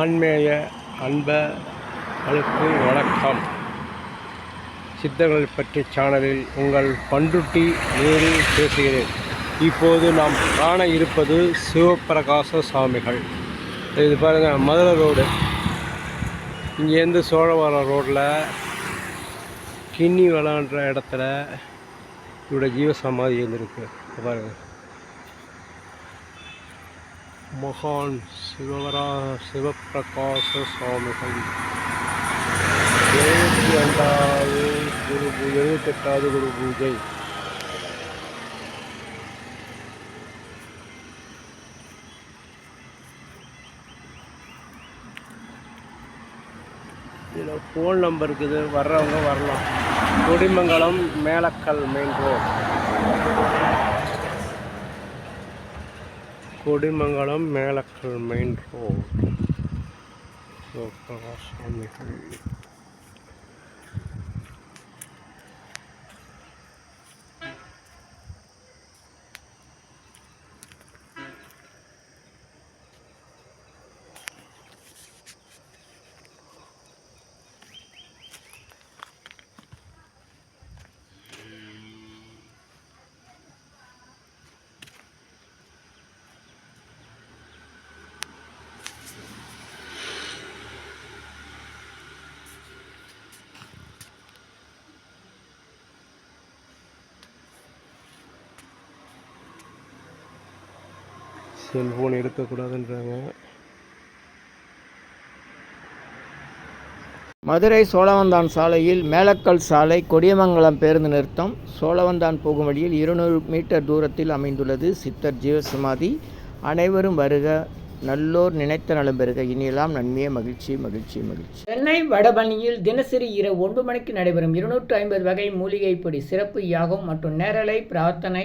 ஆன்மீக அன்பர்களுக்கு வணக்கம். சித்தர்கள் பற்றி சேனலில் உங்கள் பண்ருட்டி நேரு பேசுகிறேன். இப்போது நாம் காண இருப்பது சிவபிரகாச சுவாமிகள் இது பாருங்கள் மதுரை ரோடு. இங்கேருந்து சோழவரம் ரோட்டில் கிண்ணி விளான்ற இடத்துல இவரோட ஜீவசமாதி இருந்திருக்கு. பாருங்கள் மகான் சிவவரா சிவப்பிரகாச சுவாமிகள். எழுபத்தி ரெண்டாவது குரு பூஜை எழுபத்தெட்டாவது குரு பூஜை. இதில் ஃபோன் நம்பர் இருக்குது. வர்றவங்க வரலாம். Kodimangalam Melakkal main road Kodimangalam Melakkal main road சாமிகள் செல்ஃபோன் எடுக்கக்கூடாதுன்றாங்க. மதுரை சோழவந்தான் சாலையில் மேலக்கல் சாலை கொடியமங்கலம் பேருந்து நிறுத்தம். சோழவந்தான் போகும் வழியில் இருநூறு மீட்டர் தூரத்தில் அமைந்துள்ளது சித்தர் ஜீவசமாதி. அனைவரும் வருக நல்லோர் நினைத்த நலம் பெறுக. இனியெல்லாம் நன்மையே மகிழ்ச்சி மகிழ்ச்சி மகிழ்ச்சி. சென்னை வடபழனியில் தினசரி இரவு ஒன்பது மணிக்கு நடைபெறும் இருநூற்று ஐம்பது வகை மூலிகை பொடி சிறப்பு யாகம் மற்றும் நேரலை பிரார்த்தனை.